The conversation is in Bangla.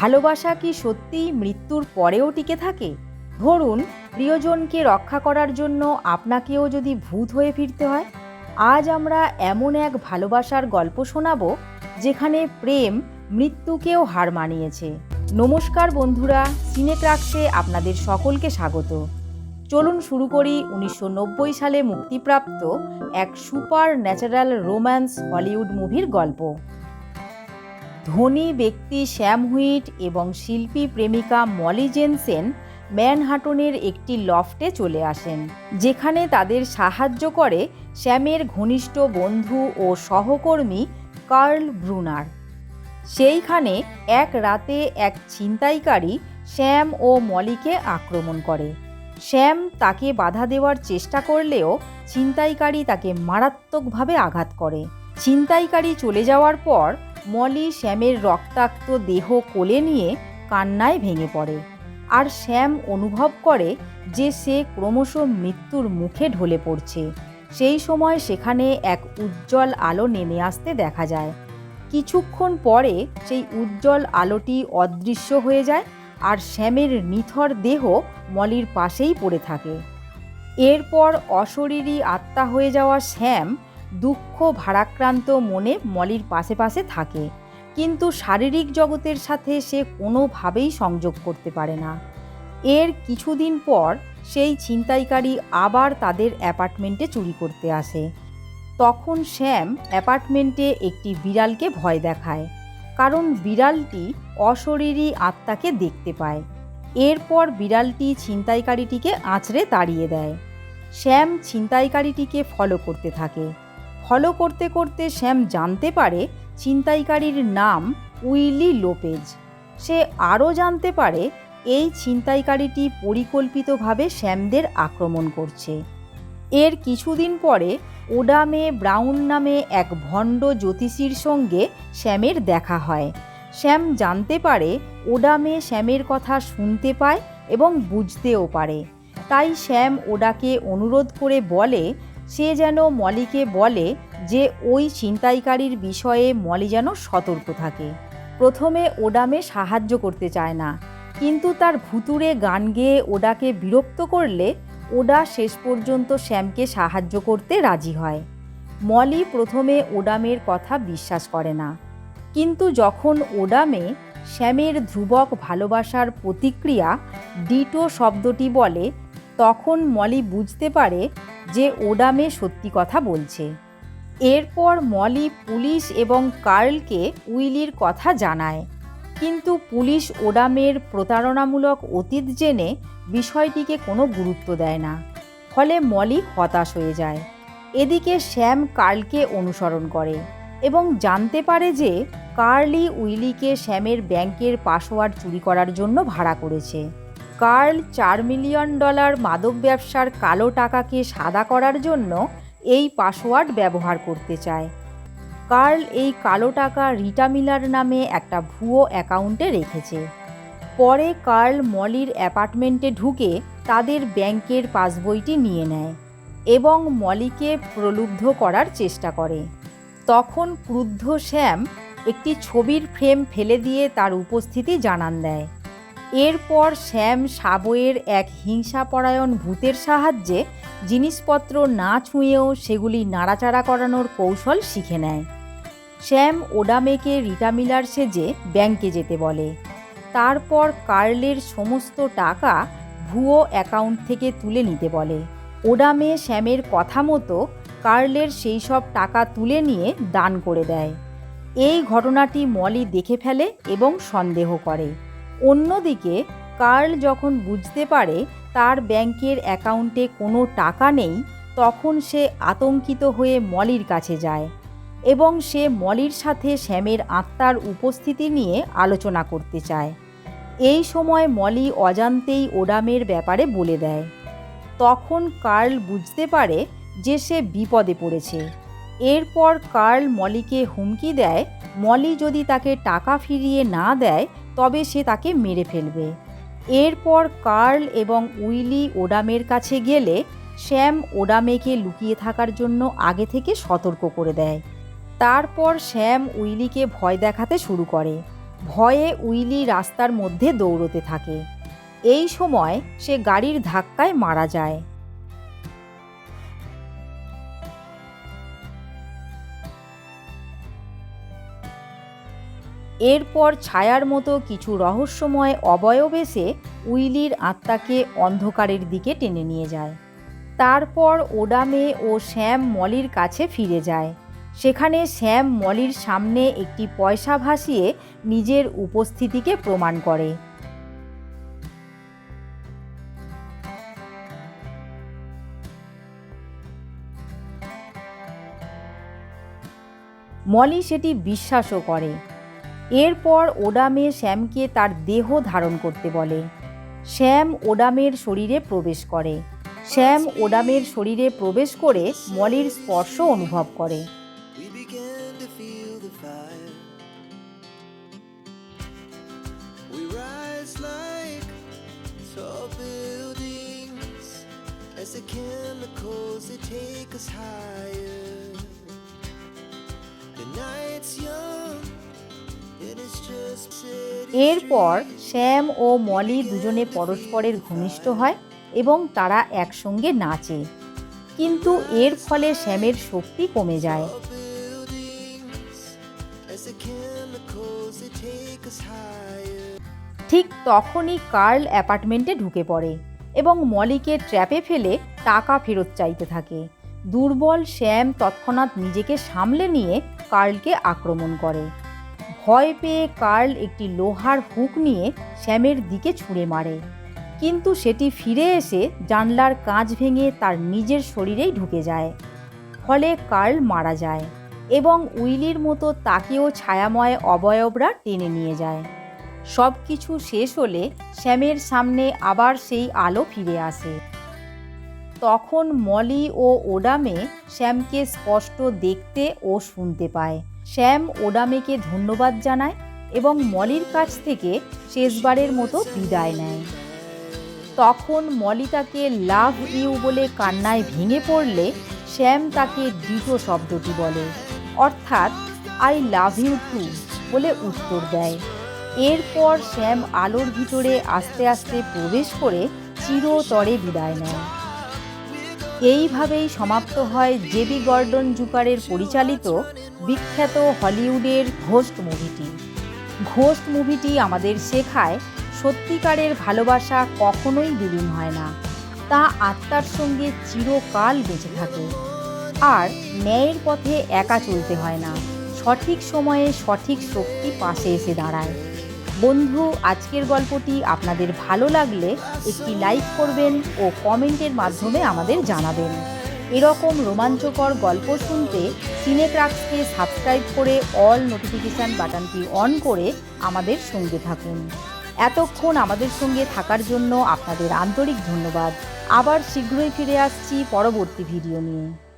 ভালোবাসা কি সত্যিই মৃত্যুর পরেও টিকে থাকে? ধরুন, প্রিয়জনকে রক্ষা করার জন্য আপনাকেও যদি ভূত হয়ে ফিরতে হয়। আজ আমরা এমন এক ভালোবাসার গল্প শোনাবো, যেখানে প্রেম মৃত্যুকেও হার মানিয়েছে। নমস্কার বন্ধুরা সিনেক্রাক্সে আপনাদের সকলকে স্বাগত। চলুন শুরু করি উনিশশো নব্বই সালে মুক্তিপ্রাপ্ত এক সুপার ন্যাচারাল রোম্যান্স হলিউড মুভির গল্প। ধনী ব্যক্তি শ্যাম হুইট এবং শিল্পী প্রেমিকা মলি জেনসেন ম্যানহাটনের একটি লফটে চলে আসেন, যেখানে তাদের সাহায্য করে শ্যামের ঘনিষ্ঠ বন্ধু ও সহকর্মী কার্ল ব্রুনার। সেইখানে এক রাতে এক ছিনতাইকারী শ্যাম ও মলিকে আক্রমণ করে। শ্যাম তাকে বাধা দেওয়ার চেষ্টা করলেও ছিনতাইকারী তাকে মারাত্মকভাবে আঘাত করে। ছিনতাইকারী চলে যাওয়ার পর মলি শ্যামের রক্তাক্ত দেহ কোলে নিয়ে কান্নায় ভেঙে পড়ে। আর শ্যাম অনুভব করে যে সে ক্রমশ মৃত্যুর মুখে ঢলে পড়ছে। সেই সময় সেখানে এক উজ্জ্বল আলো নেমে আসতে দেখা যায়। কিছুক্ষণ পরে সেই উজ্জ্বল আলোটি অদৃশ্য হয়ে যায় আর শ্যামের নিথর দেহ মলির পাশেই পড়ে থাকে। এরপর অশরীরী আত্মা হয়ে যাওয়া শ্যাম দুঃখ ভারাক্রান্ত মনে মলির পাশে পাশে থাকে। কিন্তু শারীরিক জগতের সাথে সে কোনোভাবেই সংযোগ করতে পারে না। এর কিছুদিন পর সেই ছিনতাইকারী আবার তাদের অ্যাপার্টমেন্টে চুরি করতে আসে। তখন শ্যাম অ্যাপার্টমেন্টে একটি বিড়ালকে ভয় দেখায়, কারণ বিড়ালটি অশরীরী আত্মাকে দেখতে পায়। এরপর বিড়ালটি ছিনতাইকারীটিকে আঁচড়ে তাড়িয়ে দেয়। শ্যাম ছিনতাইকারীটিকে ফলো করতে থাকে। ফলো করতে করতে শ্যাম জানতে পারে ছিনতাইকারীর নাম উইলি লোপেজ। সে আরও জানতে পারে এই ছিনতাইকারীটি পরিকল্পিতভাবে শ্যামদের আক্রমণ করছে। এর কিছুদিন পরে ওডামে ব্রাউন নামে এক ভণ্ড জ্যোতিষীর সঙ্গে শ্যামের দেখা হয়। শ্যাম জানতে পারে ওডামে শ্যামের কথা শুনতে পায় এবং বুঝতেও পারে। তাই শ্যাম ওডাকে অনুরোধ করে বলে সে যেন মলিকে বলে যে ওই ছিনতাইকারীর বিষয়ে মলি যেন সতর্ক থাকে। প্রথমে ওডামে সাহায্য করতে চায় না, কিন্তু তার ভুতুরে গান গেয়ে ওডাকে বিরক্ত করলে ওডা শেষ পর্যন্ত শ্যামকে সাহায্য করতে রাজি হয়। মলি প্রথমে ওডামের কথা বিশ্বাস করে না, কিন্তু যখন ওডামে শ্যামের ধ্রুবক ভালোবাসার প্রতিক্রিয়া ডিটো শব্দটি বলে তখন মলি বুঝতে পারে যে ওডামে সত্যি কথা বলছে। এরপর মলি পুলিশ এবং কার্লকে উইলির কথা জানায়। কিন্তু পুলিশ ওডামের প্রতারণামূলক অতীত জেনে বিষয়টিকে কোনো গুরুত্ব দেয় না। ফলে মলি হতাশ হয়ে যায়। এদিকে শ্যাম কার্লকে অনুসরণ করে এবং জানতে পারে যে কার্লি উইলিকে শ্যামের ব্যাংকের পাসওয়ার্ড চুরি করার জন্য ভাড়া করেছে। কার্ল চার মিলিয়ন ডলার মাদক ব্যবসার কালো টাকাকে সাদা করার জন্য এই পাসওয়ার্ড ব্যবহার করতে চায়। কার্ল এই কালো টাকা রিটা মিলার নামে একটা ভুয়ো অ্যাকাউন্টে রেখেছে। পরে কার্ল মলির অ্যাপার্টমেন্টে ঢুকে তাদের ব্যাংকের পাসবইটি নিয়ে নেয় এবং মলিকে প্রলুব্ধ করার চেষ্টা করে। তখন ক্রুদ্ধ শ্যাম একটি ছবির ফ্রেম ফেলে দিয়ে তার উপস্থিতি জানান দেয়। এরপর শ্যাম সাবয়ের এক হিংসাপরায়ণ ভূতের সাহায্যে জিনিসপত্র না ছুঁয়েও সেগুলি নাড়াচাড়া করানোর কৌশল শিখে নেয়। শ্যাম ওডামেকে রিটা মিলার সেজে ব্যাংকে যেতে বলে। তারপর কার্লের সমস্ত টাকা ভুয়ো অ্যাকাউন্ট থেকে তুলে নিতে বলে। ওডামে শ্যামের কথা মতো কার্লের সেই সব টাকা তুলে নিয়ে দান করে দেয়। এই ঘটনাটি মলি দেখে ফেলে এবং সন্দেহ করে। অন্যদিকে, কার্ল যখন বুঝতে পারে তার ব্যাংকের অ্যাকাউন্টে কোনো টাকা নেই, তখন সে আতঙ্কিত হয়ে মলির কাছে যায় এবং সে মলির সাথে শ্যামের আত্মার উপস্থিতি নিয়ে আলোচনা করতে চায়। এই সময় মলি অজান্তেই ওডামের ব্যাপারে বলে দেয়। তখন কার্ল বুঝতে পারে যে সে বিপদে পড়েছে। এরপর কার্ল মলিকে হুমকি দেয়, মলি যদি তাকে টাকা ফিরিয়ে না দেয় তবে সে তাকে মেরে ফেলবে। এরপর কার্ল এবং উইলি ওডামের কাছে গেলে শ্যাম ওডামেকে লুকিয়ে থাকার জন্য আগে থেকে সতর্ক করে দেয়। তারপর শ্যাম উইলিকে ভয় দেখাতে শুরু করে। ভয়ে উইলি রাস্তার মধ্যে দৌড়তে থাকে। এই সময় সে গাড়ির ধাক্কায় মারা যায়। এরপর ছায়ার মতো কিছু রহস্যময় অবয়ব এসে উইলির আত্মাকে অন্ধকারের দিকে টেনে নিয়ে যায়। তারপর ওডামে ও শ্যাম মলির কাছে ফিরে যায়। সেখানে শ্যাম মলির সামনে একটি পয়সা ভাসিয়ে নিজের উপস্থিতিকে প্রমাণ করে। মলি সেটি বিশ্বাসও করে। এরপর ওডামে শ্যামকে তার দেহ ধারণ করতে বলে। শ্যাম ওডামের শরীরে প্রবেশ করে। শ্যাম ওডামের শরীরে প্রবেশ করে মলির স্পর্শ অনুভব করে। Take এরপর শ্যাম ও মলি দুজনে পরস্পরের ঘনিষ্ঠ হয় এবং তারা একসঙ্গে নাচে। কিন্তু এর ফলে শ্যামের শক্তি কমে যায়. ঠিক তখনই কার্ল অ্যাপার্টমেন্টে ঢুকে পড়ে এবং মলিকে ট্র্যাপে ফেলে টাকা ফেরত চাইতে থাকে। দুর্বল শ্যাম তৎক্ষণাৎ নিজেকে সামলে নিয়ে কার্লকে আক্রমণ করে। ভয় পেয়ে কার্ল একটি লোহার হুক নিয়ে শ্যামের দিকে ছুঁড়ে মারে। কিন্তু সেটি ফিরে এসে জানলার কাঁচ ভেঙে তার নিজের শরীরেই ঢুকে যায়। ফলে কার্ল মারা যায় এবং উইলির মতো তাকেও ছায়াময় অবয়বরা টেনে নিয়ে যায়। সব কিছু শেষ হলে শ্যামের সামনে আবার সেই আলো ফিরে আসে। তখন মলি ও ওডামে শ্যামকে স্পষ্ট দেখতে ও শুনতে পায়। শ্যাম ওডামেকে ধন্যবাদ জানায় এবং মলির কাছ থেকে শেষবারের মতো বিদায় নেয়। তখন মলি তাকে লাভ ইউ বলে কান্নায় ভেঙে পড়লে শ্যাম তাকে ডিটো শব্দটি বলে, অর্থাৎ আই লাভ ইউ টু বলে উত্তর দেয়। এরপর শ্যাম আলোর ভিতরে আস্তে আস্তে প্রবেশ করে চিরতরে বিদায় নেয়। এইভাবেই সমাপ্ত হয় জেবি গর্ডন জুকারের পরিচালিত বিখ্যাত হলিউডের ঘোস্ট মুভিটি। ঘোস্ট মুভিটি আমাদের শেখায় সত্যিকারের ভালোবাসা কখনোই বিলীন হয় না। তা আত্মার সঙ্গে চিরকাল বেঁচে থাকে। আর ন্যায়ের পথে একা চলতে হয় না। সঠিক সময়ে সঠিক শক্তি পাশে এসে দাঁড়ায়। বন্ধু, আজকের গল্পটি আপনাদের ভালো লাগলে একটি লাইক করবেন ও কমেন্টের মাধ্যমে আমাদের জানাবেন। এরকম রোমাঞ্চকর গল্প শুনতে সিনেক্রাক্সকে সাবস্ক্রাইব করে অল নোটিফিকেশান বাটনটি অন করে আমাদের সঙ্গে থাকুন। এতক্ষণ আমাদের সঙ্গে থাকার জন্য আপনাদের আন্তরিক ধন্যবাদ। আবার শীঘ্রই ফিরে আসছি পরবর্তী ভিডিও নিয়ে।